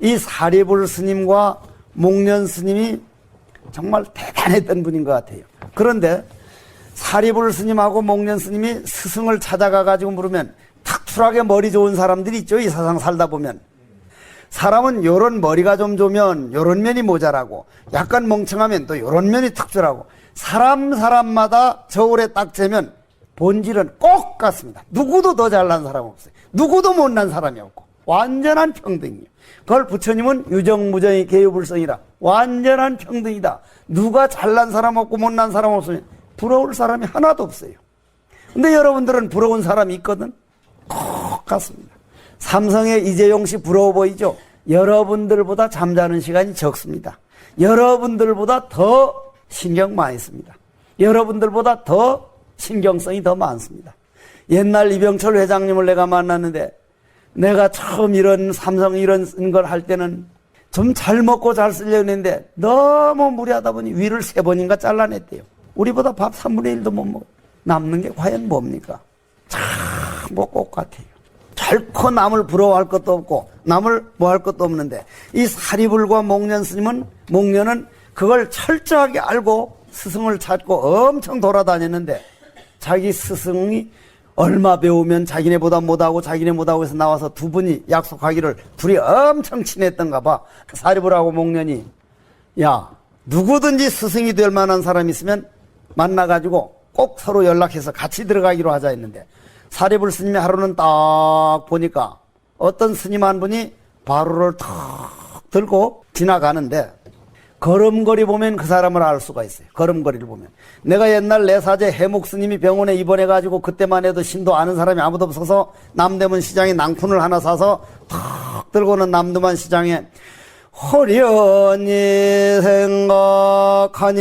이 사리불 스님과 목련 스님이 정말 대단했던 분인 것 같아요. 그런데 사리불 스님하고 목련 스님이 스승을 찾아가 가지고 물으면 탁출하게 머리 좋은 사람들이 있죠. 이 세상 살다 보면. 사람은 요런 머리가 좀 좋으면 요런 면이 모자라고 약간 멍청하면 또 요런 면이 특출하고 사람 사람마다 저울에 딱 재면 본질은 꼭 같습니다. 누구도 더 잘난 사람 없어요. 누구도 못난 사람이 없고 완전한 평등이에요. 그걸 부처님은 유정무정이 개유불성이라 완전한 평등이다. 누가 잘난 사람 없고 못난 사람 없으면 부러울 사람이 하나도 없어요. 근데 여러분들은 부러운 사람이 있거든? 꼭 같습니다. 삼성의 이재용 씨 부러워 보이죠? 여러분들보다 잠자는 시간이 적습니다. 여러분들보다 더 신경 많이 씁니다. 여러분들보다 더 신경성이 더 많습니다. 옛날 이병철 회장님을 내가 만났는데 내가 처음 이런 삼성 이런 걸 할 때는 좀 잘 먹고 잘 쓰려고 했는데 너무 무리하다 보니 위를 세 번인가 잘라냈대요. 우리보다 밥 3분의 1도 못 먹어. 남는 게 과연 뭡니까? 참뭐 똑같아요. 결코 남을 부러워할 것도 없고 남을 뭐 할 것도 없는데 이 사리불과 목련 스님은 목련은 그걸 철저하게 알고 스승을 찾고 엄청 돌아다녔는데 자기 스승이 얼마 배우면 자기네보다 못하고 자기네 못하고 해서 나와서 두 분이 약속하기를 둘이 엄청 친했던가 봐. 사리불하고 목련이 야 누구든지 스승이 될 만한 사람 있으면 만나가지고 꼭 서로 연락해서 같이 들어가기로 하자 했는데 사리불 스님이 하루는 딱 보니까 어떤 스님 한 분이 바로를 탁 들고 지나가는데 걸음걸이 보면 그 사람을 알 수가 있어요. 걸음걸이를 보면. 내가 옛날 내 사제 해목 스님이 병원에 입원해가지고 그때만 해도 신도 아는 사람이 아무도 없어서 남대문 시장에 낭푼을 하나 사서 탁 들고는 남대문 시장에 호련히 생각하니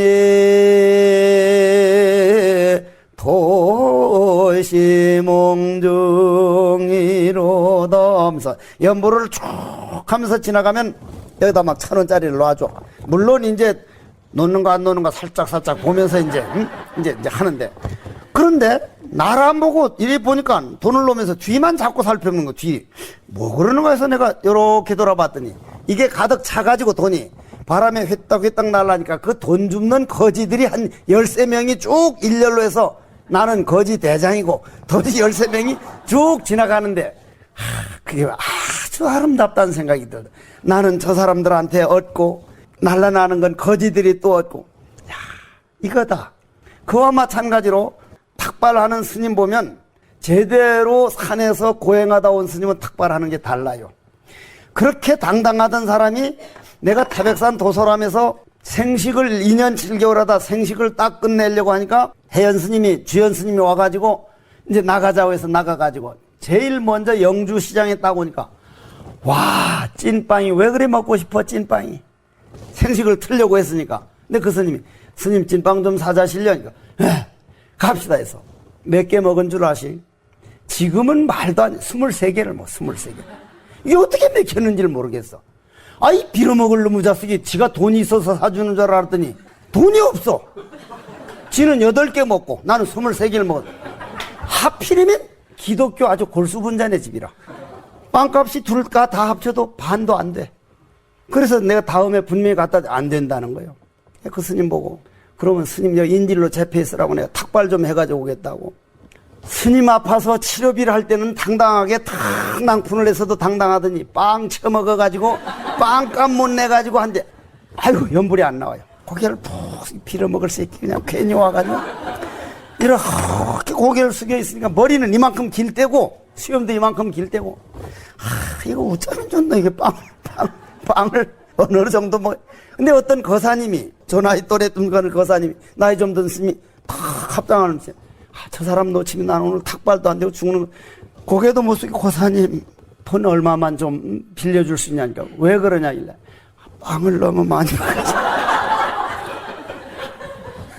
도시몽중이로다 하면서 연보를 쭉 하면서 지나가면 여기다 막 천 원짜리를 놔줘. 물론 이제 놓는 거 안 놓는 거 살짝 살짝 보면서 이제 응? 이제 이제 하는데 그런데 나를 안 보고 이래 보니까 돈을 놓으면서 뒤만 자꾸 살펴보는 거 뒤. 뭐 그러는 거 해서 내가 이렇게 돌아봤더니 이게 가득 차가지고 돈이 바람에 휘떡휘떡 날라니까 그 돈 줍는 거지들이 한 13명이 쭉 일렬로 해서 나는 거지 대장이고 돈이 13명이 쭉 지나가는데 하, 그게 아주 아름답다는 생각이 들어. 나는 저 사람들한테 얻고 날라나는 건 거지들이 또 얻고 야 이거다. 그와 마찬가지로 탁발하는 스님 보면 제대로 산에서 고행하다 온 스님은 탁발하는 게 달라요. 그렇게 당당하던 사람이 내가 태백산 도솔함에서 생식을 2년 7개월 하다 생식을 딱 끝내려고 하니까 혜연 스님이 주연 스님이 와가지고 이제 나가자고 해서 나가가지고 제일 먼저 영주 시장에 딱 오니까 와 찐빵이 왜 그래 먹고 싶어 찐빵이 생식을 틀려고 했으니까. 근데 그 스님이 스님 찐빵 좀 사자실려니까 에 갑시다 해서. 몇 개 먹은 줄 아시? 지금은 말도 안 돼. 23개를 먹어 23개. 이게 어떻게 맥혔는지를 모르겠어. 아이 빌어먹을 놈의 자식이 지가 돈이 있어서 사주는 줄 알았더니 돈이 없어. 지는 8개 먹고 나는 23개를 먹었어 하필이면 기독교 아주 골수분자네 집이라. 빵값이 둘까 다 합쳐도 반도 안 돼. 그래서 내가 다음에 분명히 갖다 안 된다는 거예요. 그 스님 보고 그러면 스님 여 인질로 재패 있으라고 내가 탁발 좀 해가지고 오겠다고. 스님 아파서 치료비를 할 때는 당당하게 탁 낭푼을 해서도 당당하더니 빵 처먹어가지고 빵값 못 내가지고 한데 아이고 연불이 안 나와요. 고개를 푹 빌어먹을 새끼 그냥 괜히 와가지고 이렇게 고개를 숙여 있으니까 머리는 이만큼 길 때고 수염도 이만큼 길 때고 아 이거 어쩌면 좋나 이게 빵, 빵, 빵을 어느 정도 먹 근데 어떤 거사님이 저 나이 또래 둔거는 거사님이 나이 좀 든 스님이 탁 합당하는 아, 저 사람 놓치면 나는 오늘 탁발도 안 되고 죽는 거. 고개도 못 숙이고 고사님 돈 얼마만 좀 빌려줄 수 있냐니까 왜 그러냐 일래 빵을 너무 많이 먹어서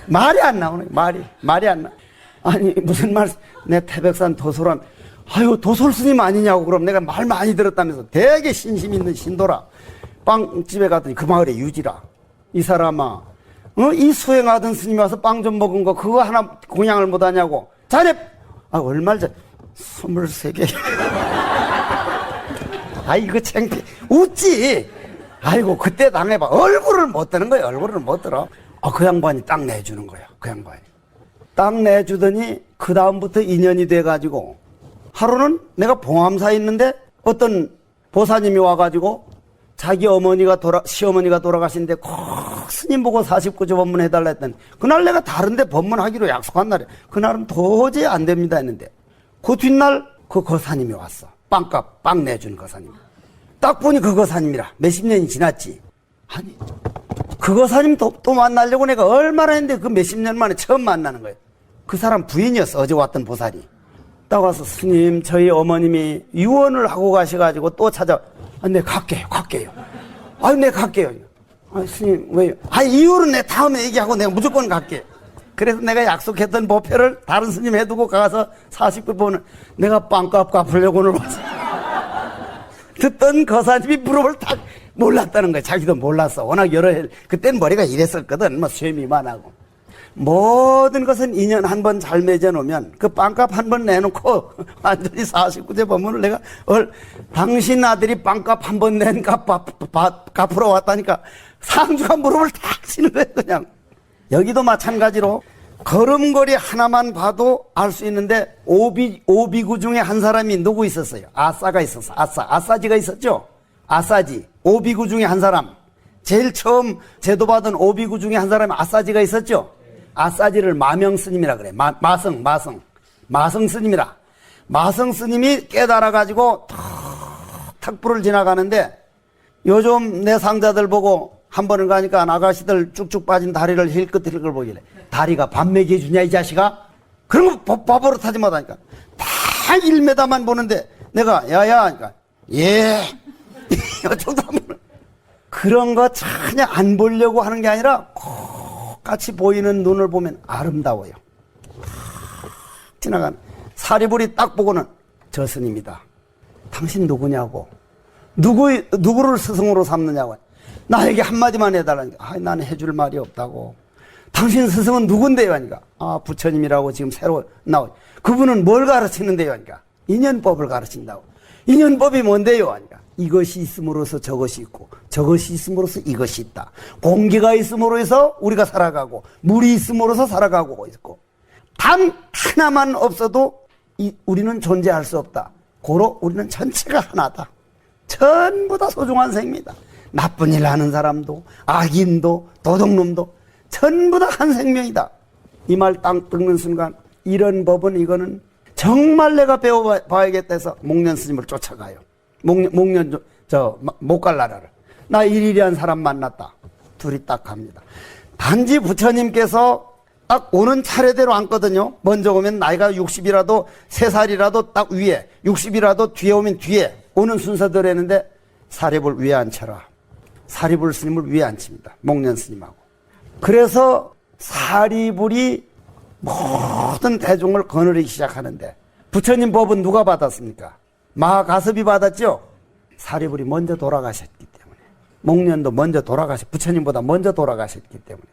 말이 안 나오네 말이 말이 안 나. 아니 무슨 말? 내 태백산 도솔함. 아유 도솔 스님 아니냐고 그럼 내가 말 많이 들었다면서 되게 신심 있는 신도라. 빵집에 갔더니 그 마을에 유지라. 이 사람아, 어? 이 수행하던 스님이 와서 빵 좀 먹은 거 그거 하나 공양을 못 하냐고. 자네 아 얼마 전 스물세 개. 아 이거 창피 웃지 아이고 그때 당해봐 얼굴을 못 드는 거야 얼굴을 못 들어 아, 그 양반이 딱 내주는 거야 그 양반이 딱 내주더니 그 다음부터 인연이 돼가지고 하루는 내가 봉암사에 있는데 어떤 보사님이 와가지고 자기 어머니가 돌아 시어머니가 돌아가신데 꼭 스님 보고 49조 법문 해달라 했더니 그날 내가 다른데 법문하기로 약속한 날에 그날은 도저히 안 됩니다 했는데 그 뒷날 그 거사님이 왔어. 빵값 빵 내준 거사님 딱 보니 그 거사님이라. 몇십 년이 지났지. 아니 그 거사님 또, 또 만나려고 내가 얼마나 했는데 그 몇십 년 만에 처음 만나는 거예요. 그 사람 부인이었어. 어제 왔던 보살이 딱 와서 스님 저희 어머님이 유언을 하고 가셔가지고 또 찾아 아, 내 갈게요 갈게요. 내 갈게요. 아 스님 왜요? 아 이유는 내 다음에 얘기하고 내가 무조건 갈게. 그래서 내가 약속했던 보표를 다른 스님 해두고 가서 49번을 내가 빵값 갚으려고 오늘 왔어 듣던 거사님이 무릎을 딱 몰랐다는 거야 자기도 몰랐어 워낙 여러 해 그땐 머리가 이랬었거든. 뭐 쇠미만 하고 모든 것은 인연 한번 잘 맺어놓으면 그 빵값 한 번 내놓고 완전히 49제 법문을 내가 얼, 당신 아들이 빵값 한 번 낸 값 갚으러 왔다니까 상주가 무릎을 탁 치는 거예요 그냥 여기도 마찬가지로 걸음걸이 하나만 봐도 알 수 있는데 오비, 오비구 중에 한 사람이 누구 있었어요? 아싸가 있었어. 아싸. 아싸지가 있었죠? 아싸지. 오비구 중에 한 사람. 제일 처음 제도받은 오비구 중에 한 사람이 아싸지가 있었죠? 아싸지를 마명 스님이라 그래. 마, 마성, 마성. 마성 스님이라. 마성 스님이 깨달아가지고 탁, 탁불을 지나가는데 요즘 내 상자들 보고 한 번을 가니까 아가씨들 쭉쭉 빠진 다리를 힐끗 힐끗 보길래 다리가 밥 먹여 주냐 이 자식아? 그런 거 바- 바보로 타지 못하니까 다 1m만 보는데 내가 야야 하니까 예 어쩌다 보면 그런 거 전혀 안 보려고 하는 게 아니라 꼭 같이 보이는 눈을 보면 아름다워요. 지나가는 사리불이 딱 보고는 저 스님이다. 당신 누구냐고. 누구 누구를 스승으로 삼느냐고. 나에게 한마디만 해달라니까 아, 나는 해줄 말이 없다고. 당신 스승은 누군데요 하니까. 아 부처님이라고 지금 새로 나오 그분은 뭘 가르치는데요 하니까. 인연법을 가르친다고. 인연법이 뭔데요 하니까. 이것이 있음으로써 저것이 있고 저것이 있음으로써 이것이 있다 공기가 있음으로 해서 우리가 살아가고 물이 있음으로써 살아가고 있고 단 하나만 없어도 이- 우리는 존재할 수 없다. 고로 우리는 전체가 하나다. 전부 다 소중한 생입니다. 나쁜 일 하는 사람도, 악인도, 도둑놈도 전부 다 한 생명이다. 이 말 땅 뜯는 순간 이런 법은 이거는 정말 내가 배워봐야겠다 해서 목련 스님을 쫓아가요. 목련, 목련 저, 목갈나라를. 나 일일이한 사람 만났다. 둘이 딱 갑니다. 단지 부처님께서 딱 오는 차례대로 앉거든요. 먼저 오면 나이가 60이라도 3살이라도 딱 위에, 60이라도 뒤에 오면 뒤에 오는 순서대로 했는데 사립을 위에 앉혀라. 사리불 스님을 위에 앉힙니다. 목련 스님하고. 그래서 사리불이 모든 대중을 거느리기 시작하는데 부처님 법은 누가 받았습니까? 마가섭이 받았죠? 사리불이 먼저 돌아가셨기 목련도 먼저 돌아가셨 부처님보다 먼저 돌아가셨기 때문에